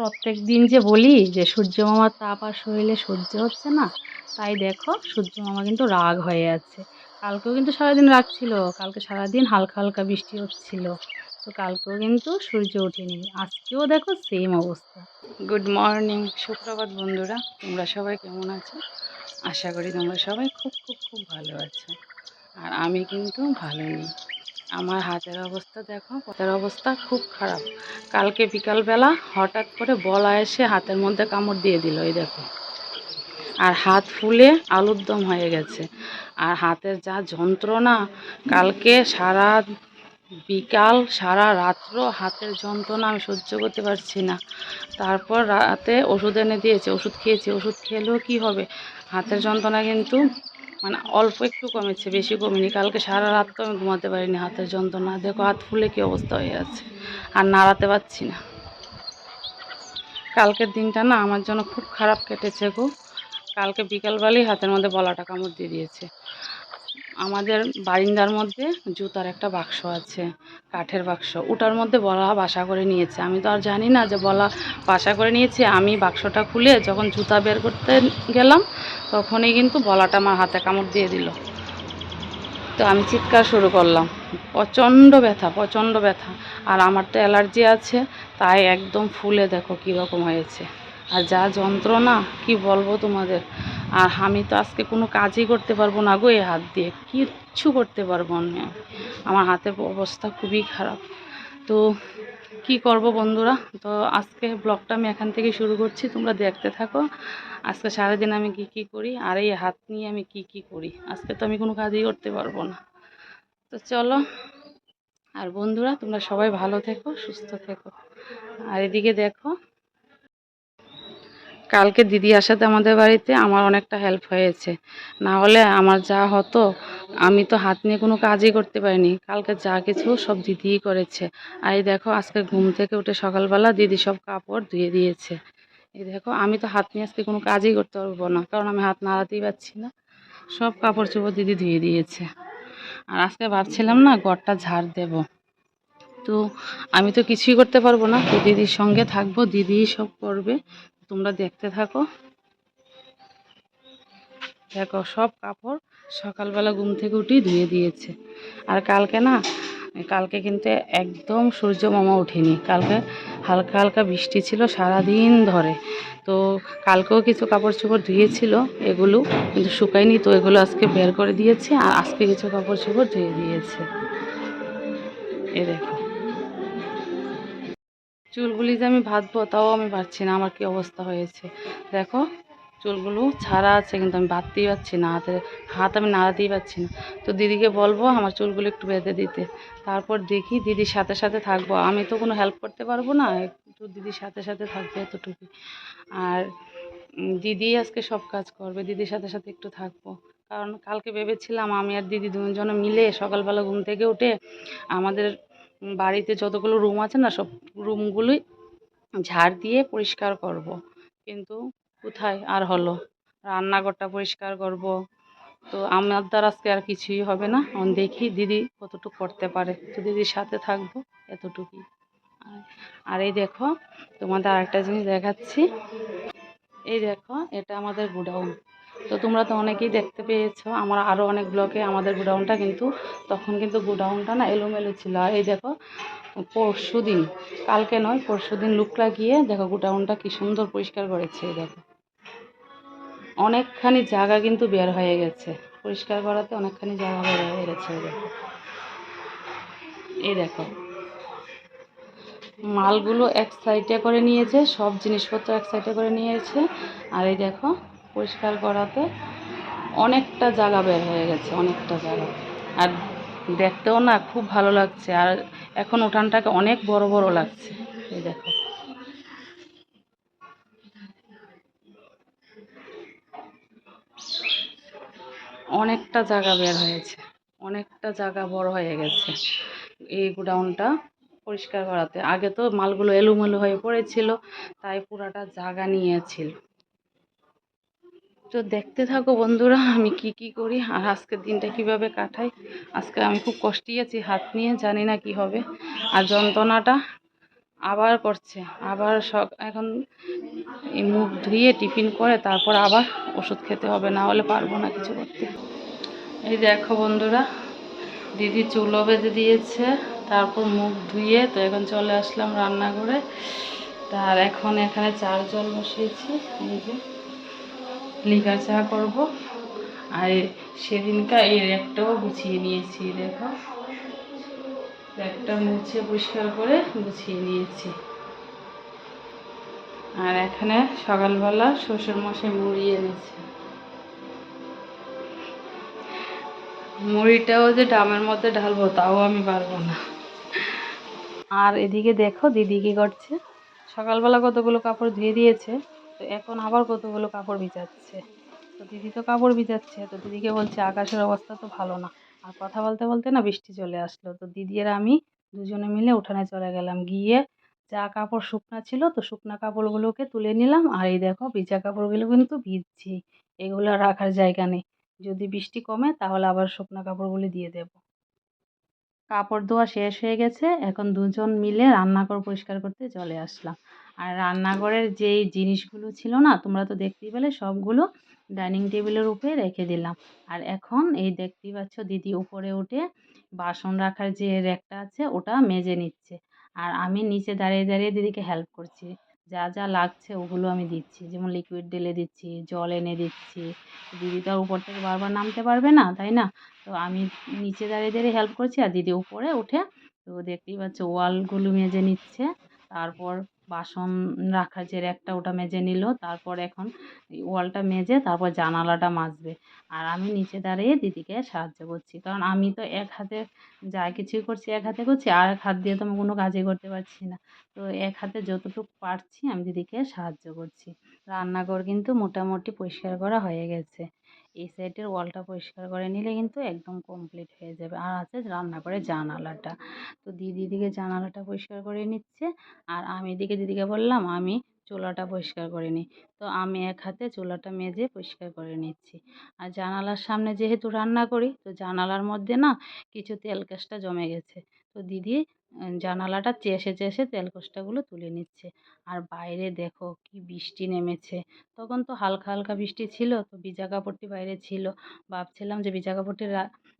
প্রত্যেক দিন যে বলি যে সূর্য মামার তাপ আর শরীরে সহ্য হচ্ছে না, তাই দেখো সূর্য মামা কিন্তু রাগ হয়ে আছে। কালকেও কিন্তু সারাদিন রাগ ছিল, কালকে সারাদিন হালকা হালকা বৃষ্টি হচ্ছিল, তো কালকেও কিন্তু সূর্য ওঠেনি। আজকেও দেখো সেম অবস্থা। গুড মর্নিং সুপ্রভাত বন্ধুরা, তোমরা সবাই কেমন আছো? আশা করি তোমরা সবাই খুব খুব খুব ভালো আছো। আর আমি কিন্তু ভালো নেই আমার হাতের অবস্থা দেখো, হাতের অবস্থা খুব খারাপ। কালকে বিকালবেলা হঠাৎ করে বলা এসে হাতের মধ্যে কামড় দিয়ে দিল, এই দেখো। আর হাত ফুলে আলুর দম হয়ে গেছে। আর হাতের যা যন্ত্রণা, কালকে সারা বিকাল, সারা রাত্র হাতের যন্ত্রণা আমি সহ্য করতে পারছি না। তারপর রাতে ওষুধ এনে দিয়েছে, ওষুধ খেয়েছি, ওষুধ খেলেও কি হবে? হাতের যন্ত্রণা কিন্তু মানে অল্প একটু কমেছে, বেশি কমেনি। কালকে সারা রাত তো আমি ঘুমাতে পারিনি, হাতের যন্ত্রণা। দেখো হাত ফুলে কি অবস্থা হয়ে আছে। আর নাড়াতে পারছি না। কালকের দিনটা না আমার জন্য খুব খারাপ কেটেছে গো। কালকে বিকালবেলায় হাতের মধ্যে বলাটা কামড় দিয়ে দিয়েছে। আমাদের বারিন্দার মধ্যে জুতার একটা বাক্স আছে, কাঠের বাক্স। ওটার মধ্যে বলা বাসা করে নিয়েছে। আমি তো আর জানি না যে বলা বাসা করে নিয়েছে। আমি বাক্সটা খুলে যখন জুতা বের করতে গেলাম, তখনই কিন্তু বলাটা আমার হাতে কামড় দিয়ে দিল। তো আমি চিৎকার শুরু করলাম। প্রচণ্ড ব্যথা প্রচণ্ড ব্যথা। আর আমার তো অ্যালার্জি আছে, তাই একদম ফুলে দেখো কীরকম হয়েছে। আর যা যন্ত্রণা, কি বলব তোমাদের? আর আমি তো আজকে কোনো কাজই করতে পারব না গো এই হাত দিয়ে। কিচ্ছু করতে পারব না। আমার হাতের অবস্থা খুবই খারাপ। তো কি করব বন্ধুরা? তো আজকে ব্লগটা আমি এখান থেকে শুরু করছি। তোমরা দেখতে থাকো। আজকে সারাদিন আমি কি কি করি আর এই হাত নিয়ে আমি কি কি করি? আজকে তো আমি কোনো কাজই করতে পারব না। তো চলো। আর বন্ধুরা, তোমরা সবাই ভালো থেকো, সুস্থ থেকো। আর এদিকে দেখো কালকে দিদি আসাতে আমাদের বাড়িতে আমার অনেকটা হেল্প হয়েছে। না হলে আমার যা হতো, আমি তো হাত নিয়ে কোনো কাজই করতে পারিনি। কালকে যা কিছু সব দিদিই করেছে। আর এই দেখো, আজকে ঘুম থেকে উঠে সকালবেলা দিদি সব কাপড় ধুয়ে দিয়েছে। এই দেখো, আমি তো হাত নিয়ে আজকে কোনো কাজই করতে পারব না, কারণ আমি হাত নাড়াতেই পারছি না। সব কাপড় চোপড় দিদি ধুয়ে দিয়েছে। আর আজকে ভাবছিলাম না, ঘরটা ঝাড় দেব। তো আমি তো কিছুই করতে পারব না। তো দিদির সঙ্গে থাকব, দিদিই সব করবে। তোমরা দেখতে থাকো। দেখো, সব কাপড় সকালবেলা ঘুম থেকে উঠেই ধুয়ে দিয়েছে। আর কালকে না, কালকে কিন্তু একদম সূর্য মামা ওঠেনি। কালকে হালকা হালকা বৃষ্টি ছিল সারাদিন ধরে। তো কালকেও কিছু কাপড় চোপড় ধুয়েছিল, এগুলো কিন্তু শুকায়নি, তো এগুলো আজকে বের করে দিয়েছে আর আজকে কিছু কাপড় চোপড় ধুয়ে দিয়েছে। এ দেখো। চুলগুলি যে আমি ভাজবো, তাও আমি পারছি না। আমার কি অবস্থা হয়েছে? দেখো, চুলগুলো ছাড়া আছে, কিন্তু আমি বাঁধতেই পারছি না। হাতে, হাত আমি নাড়াতেই পারছি না। তো দিদিকে বলব, আমার চুলগুলো একটু বেঁধে দিতে। তারপর দেখি দিদির সাথে সাথে থাকব। আমি তো কোনো হেল্প করতে পারব না, একটু দিদির সাথে সাথে থাকবে এতটুকু আর দিদি আজকে সব কাজ করবে, দিদির সাথে সাথে একটু থাকব। কারণ কালকে ভেবেছিলাম আমি আর দিদি দুজনে মিলে সকালবেলা ঘুম থেকে উঠে আমাদের বাড়িতে যতগুলো রুম আছে না, সব রুমগুলোই ঝাড় দিয়ে পরিষ্কার করব। কিন্তু কোথায় আর হলো? রান্নাঘরটা পরিষ্কার করব। তো আমার দ্বারা আজকে আর কিছুই হবে না। এখন দেখি দিদি কতটুকু করতে পারে। তো দিদির সাথে থাকব এতটুকুই। আর এই দেখো, তোমাদের আরেকটা জিনিস দেখাচ্ছি। এই দেখো, এটা আমাদের গোডাউন। তো তোমরা তো অনেকেই দেখতে পেয়েছ, আমার আরও অনেক ব্লকে আমাদের গোডাউনটা কিন্তু, তখন কিন্তু গোডাউনটা না এলোমেলো ছিল। আর এই দেখো, পরশু দিন, কালকে নয়, পরশু দিন লুক লাগিয়ে দেখো গোডাউনটা কি সুন্দর পরিষ্কার করেছে দেখো। অনেকখানি জায়গা কিন্তু বের হয়ে গেছে, পরিষ্কার করাতে অনেকখানি জায়গা বের হয়ে গেছে দেখো। এই দেখো। মালগুলো এক সাইডে করে নিয়েছে, সব জিনিসপত্র এক সাইডে করে নিয়েছে, আর এই দেখো পরিষ্কার করাতে অনেকটা জায়গা বের হয়ে গেছে, অনেকটা জায়গা। আর দেখতেও না খুব ভালো লাগছে, আর এখন উঠানটাকে অনেক বড় বড় লাগছে। এই দেখো। অনেকটা জায়গা বের হয়েছে, অনেকটা জায়গা বড় হয়ে গেছে। এই গোডাউনটা পরিষ্কার করাতে। আগে তো মালগুলো এলোমেলো হয়ে পড়েছিল, তাই পুরাটা জায়গা নিয়েছিল। তো দেখতে থাকো বন্ধুরা, আমি কি কি করি, আর আজকের দিনটা কীভাবে কাটাই? আজকে আমি খুব কষ্টেই আছি, হাত নিয়ে জানি না কি হবে। আর যন্ত্রণাটা আবার করছে, আবার এখন এই মুখ ধুয়ে টিফিন করে, তারপর আবার ওষুধ খেতে হবে, না হলে পারব না কিছু করতে। এই দেখো বন্ধুরা, দিদি চুলো বেঁধে দিয়েছে, তারপর মুখ ধুয়ে তো এখন চলে আসলাম রান্নাঘরে। তার এখন এখানে চার জল বসিয়েছি, এই যে। লিকার চা করব। আর সেদিনকা এই র্যাকটাও গুছিয়ে নিয়েছি, দেখো। র্যাকটা মুছে পরিষ্কার করে গুছিয়ে নিয়েছি। আর এখানে সকালবেলা শ্বশুর মশাই মুড়ি এনেছে। মুড়িটাও যে ডামের মধ্যে ঢালবো, তাও আমি পারব না। আর এদিকে দেখো দিদি কি করছে। সকালবেলা কতগুলো কাপড় ধুয়ে দিয়েছে। তো এখন আবার কতগুলো কাপড় ভিজাচ্ছে? তো দিদি তো কাপড় ভিজাচ্ছে, তো দিদিকে বলছে আকাশের অবস্থা তো ভালো না। আর কথা বলতে বলতে না বৃষ্টি চলে আসলো। তো দিদি আর আমি দুজনে মিলে উঠানে চলে গেলাম। গিয়ে যা কাপড় শুকনা ছিল, তো শুকনা কাপড়গুলোকে তুলে নিলাম। আর এই দেখো, ভিজা কাপড়গুলো কিন্তু ভিজছি। এগুলো রাখার জায়গা নেই। যদি বৃষ্টি কমে, তাহলে আবার শুকনা কাপড়গুলি দিয়ে দেব। কাপড় ধোয়া শেষ হয়ে গেছে। এখন দুজন মিলে রান্নাঘর পরিষ্কার করতে চলে আসলাম। আর রান্নাঘরের যেই জিনিসগুলো ছিল না, তোমরা তো দেখতেই পেলে, সবগুলো ডাইনিং টেবিলের উপরে রেখে দিলাম। আর এখন এই দেখতেই পাচ্ছ দিদি উপরে উঠে বাসন রাখার যে র্যাকটা আছে, ওটা মেজে নিচ্ছে। আর আমি নিচে দাঁড়িয়ে দাঁড়িয়ে দিদিকে হেল্প করছি। যা যা লাগছে ওগুলো আমি দিচ্ছি। যেমন লিকুইড ঢেলে দিচ্ছি, জল এনে দিচ্ছি। দিদি তো উপর থেকে বারবার নামতে পারবে না, তাই না? তো আমি নিচে দাঁড়িয়ে দাঁড়িয়ে হেল্প করছি আর দিদি উপরে উঠে তো দেখতেই পাচ্ছ ওয়ালগুলো মেজে নিচ্ছে। তারপর বাসন রাখার যে র্যাকটা ওটা মেজে নিল, তারপর এখন ওয়ালটা মেজে তারপর জানালাটা মাজবে। আর আমি নিচে দাঁড়িয়ে দিদিকে সাহায্য করছি, কারণ আমি তো এক হাতে যা কিছুই করছি এক হাতে করছি, আর এক হাত দিয়ে তো আমি কোনো কাজই করতে পারছি না। তো এক হাতে যতটুকু পারছি আমি দিদিকে সাহায্য করছি। রান্নাঘর কিন্তু মোটামুটি পরিষ্কার করা হয়ে গেছে। এই সাইডের ওয়ালটা পরিষ্কার করে নিলে কিন্তু একদম কমপ্লিট হয়ে যাবে। আর আছে রান্নাঘরের জানালাটা। তো দিদি দিকে জানালাটা পরিষ্কার করে নিচ্ছে আর আমি এদিকে দিদিকে বললাম, আমি চুলাটা পরিষ্কার করে নিই। তো আমি এক হাতে চুলাটা মেজে পরিষ্কার করে নিচ্ছি। আর জানালার সামনে যেহেতু রান্না করি, তো জানালার মধ্যে না কিছু তেল কাজটা জমে গেছে। তো দিদি জানালাটা চেষে চেষে তেলকোষ্টাগুলো তুলে নিচ্ছে। আর বাইরে দেখো কি বৃষ্টি নেমেছে। তখন তো হালকা হালকা বৃষ্টি ছিল, তো ভিজা কাপড়টি বাইরে ছিল। ভাবছিলাম যে ভিজা কাপড়টি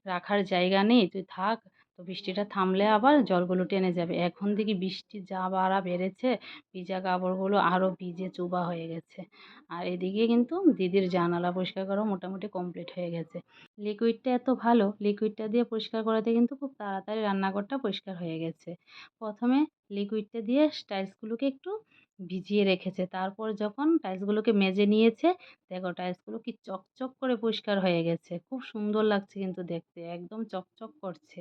রাখার জায়গা নেই, তুই থাক। তো বৃষ্টিটা থামলে আবার জলগুলো টেনে যাবে। এখন দেখি বৃষ্টি যা বাড়া বেড়েছে, ভিজা কাপড়গুলো আরও ভিজে চুবা হয়ে গেছে। আর এদিকে কিন্তু দিদির জানালা পরিষ্কার করা মোটামুটি কমপ্লিট হয়ে গেছে। লিকুইডটা এত ভালো লিকুইডটা দিয়ে পরিষ্কার করাতে কিন্তু খুব তাড়াতাড়ি রান্নাঘরটা পরিষ্কার হয়ে গেছে। প্রথমে লিকুইডটা দিয়ে টাইলসগুলোকে একটু ভিজিয়ে রেখেছে। তারপর যখন টাইলসগুলোকে মেজে নিয়েছে, দেখো টাইলসগুলো কি চকচক করে পরিষ্কার হয়ে গেছে। খুব সুন্দর লাগছে কিন্তু দেখতে, একদম চকচক করছে।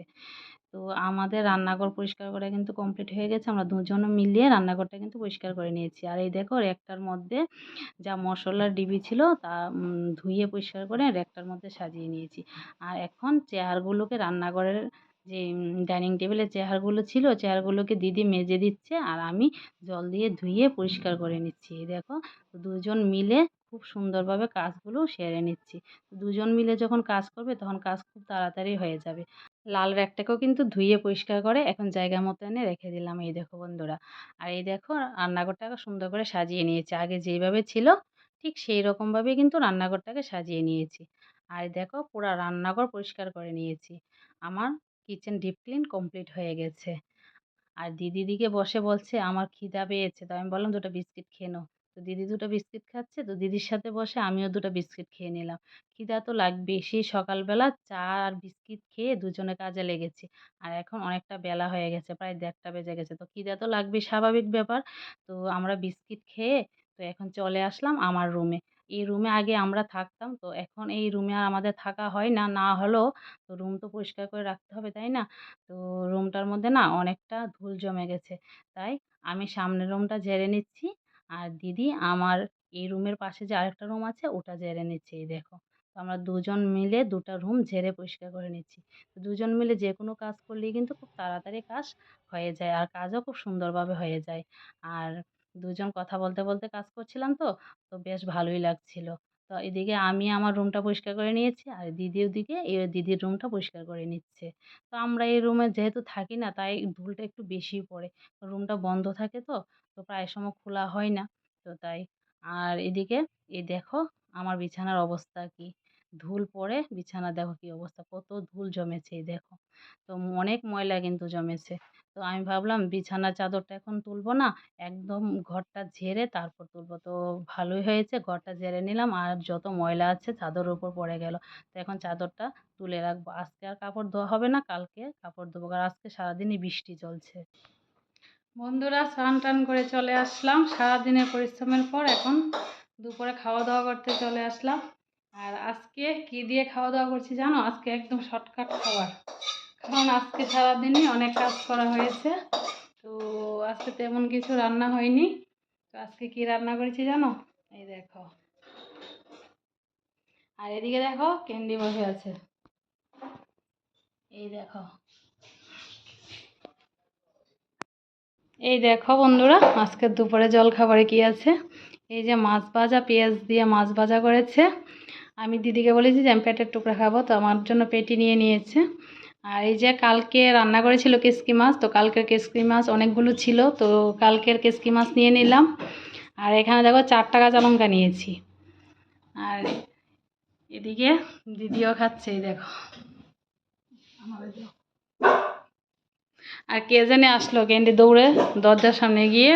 তো আমাদের রান্নাঘর পরিষ্কার করা কিন্তু কমপ্লিট হয়ে গেছে। আমরা দুজন মিলিয়ে রান্নাঘরটা কিন্তু পরিষ্কার করে নিয়েছি। আর এই দেখো র্যাকটার মধ্যে যা মশলার ডিবি ছিল তা ধুয়ে পরিষ্কার করে র্যাকটার মধ্যে সাজিয়ে নিয়েছি। আর এখন চেয়ারগুলোকে রান্নাঘরের যে ডাইনিং টেবিলের চেয়ারগুলো ছিল, চেয়ারগুলোকে দিদি মেজে দিচ্ছে আর আমি জল দিয়ে ধুয়ে পরিষ্কার করে নিচ্ছি। এই দেখো দুজন মিলে খুব সুন্দরভাবে কাজগুলো সেরে নিচ্ছি। দুজন মিলে যখন কাজ করবে, তখন কাজ খুব তাড়াতাড়ি হয়ে যাবে। লাল র্যাকটাকেও কিন্তু ধুয়ে পরিষ্কার করে এখন জায়গা মতো এনে রেখে দিলাম, এই দেখো বন্ধুরা। আর এই দেখো, রান্নাঘরটাকে সুন্দর করে সাজিয়ে নিয়েছি। আগে যেইভাবে ছিল, ঠিক সেই রকমভাবেই কিন্তু রান্নাঘরটাকে সাজিয়ে নিয়েছি। আর দেখো, পুরো রান্নাঘর পরিষ্কার করে নিয়েছি। আমার কিচেন ডিপ ক্লিন কমপ্লিট হয়ে গেছে। আর দিদি দিকে বসে বলছে, আমার খিদা পেয়েছে। তো আমি বললাম, দুটো বিস্কিট খেয়ে নাও। তো দিদি দুটো বিস্কিট খাচ্ছে, তো দিদির সাথে বসে আমিও দুটো বিস্কিট খেয়ে নিলাম। খিদা তো লাগবে সেই সকালবেলা চা আর বিস্কিট খেয়ে দুজনে কাজে লেগেছি। আর এখন অনেকটা বেলা হয়ে গেছে, প্রায় দেড়টা বেজে গেছে। তো খিদা তো লাগবে স্বাভাবিক ব্যাপার। তো আমরা বিস্কিট খেয়ে তো এখন চলে আসলাম আমার রুমে। এই রুমে আগে আমরা থাকতাম। তো এখন এই রুমে আর আমাদের থাকা হয় না না হলেও তো রুম তো পরিষ্কার করে রাখতে হবে, তাই না? তো রুমটার মধ্যে না অনেকটা ধুল জমে গেছে। তাই আমি সামনের রুমটা ঝেড়ে নিচ্ছি। আর দিদি আমার এই রুমের পাশে যে আরেকটা রুম আছে, ওটা ঝেড়ে নিচ্ছে, এই দেখো। তো আমরা দুজন মিলে দুটো রুম ঝেড়ে পরিষ্কার করে নিচ্ছি। তো দুজন মিলে যে কোনো কাজ করলেই কিন্তু খুব তাড়াতাড়ি কাজ হয়ে যায়। আর কাজও খুব সুন্দরভাবে হয়ে যায়। আর দুজন কথা বলতে বলতে কাজ করছিলাম তো তো বেশ ভালোই লাগছিল। তো এদিকে আমি আমার রুমটা পরিষ্কার করে নিয়েছি, আর দিদি ওদিকে এই দিদির রুমটা পরিষ্কার করে নিচ্ছে। তো আমরা এই রুমে যেহেতু থাকি না, তাই ধুলটা একটু বেশিই পড়ে। রুমটা বন্ধ থাকে তো তো প্রায় সময় খোলা হয় না, তো তাই। আর এদিকে এই দেখো আমার বিছানার অবস্থা কি। ধুল পড়ে, বিছানা দেখো কি অবস্থা, কত ধুল জমেছে, এই দেখো। তো অনেক ময়লা কিন্তু জমেছে। তো আমি ভাবলাম বিছানার চাদরটা এখন তুলবো না, একদম ঘরটা ঝেড়ে তারপর তুলবো। তো ভালোই হয়েছে, ঘরটা ঝেড়ে নিলাম আর যত ময়লা আছে চাদরের উপর পড়ে গেল। তো এখন চাদরটা তুলে রাখব। আজকে আর কাপড় ধোয়া হবে না, কালকে কাপড় ধোবো। কারণ আজকে সারাদিনই বৃষ্টি চলছে। বন্ধুরা, স্নান টান করে চলে আসলাম। সারাদিনের পরিশ্রমের পর এখন দুপুরে খাওয়া দাওয়া করতে চলে আসলাম। আর আজকে কি দিয়ে খাওয়া দাওয়া করছি জানো? আজকে একদম শর্টকাট খাবার। কারণ আজকে সারাদিনই অনেক কাজ করা হয়েছে। তো আজকে তেমন কিছু রান্না হয়নি। তো আজকে কি রান্না করেছি জানো? এই দেখো। আর এদিকে দেখো ক্যান্ডি বসে আছে। এই দেখো। এই দেখো বন্ধুরা, আজকে দুপুরে জল খাবারে কি আছে? এই যে মাছ ভাজা, পেঁয়াজ দিয়ে মাছ ভাজা করেছে। আমি দিদিকে বলেছি যে, আমি পেটের টুকরা খাব। তো আমার জন্য পেটি নিয়ে নিয়েছে। আর এই যে কালকে রান্না করেছিল কেসকি মাছ, তো কালকের কেসকি মাছ অনেকগুলো ছিল, তো কালকের কেসকি মাছ নিয়ে নিলাম। আর এখানে দেখো চারটা কাঁচা লঙ্কা নিয়েছি। আর এদিকে দিদিও খাচ্ছে, এই দেখো। আর কে জানে আসলো ক্যান্ডি দৌড়ে, দরজার সামনে গিয়ে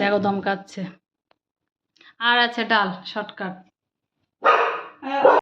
দেখো দমকাচ্ছে। আর আছে ডাল, শর্টকাট।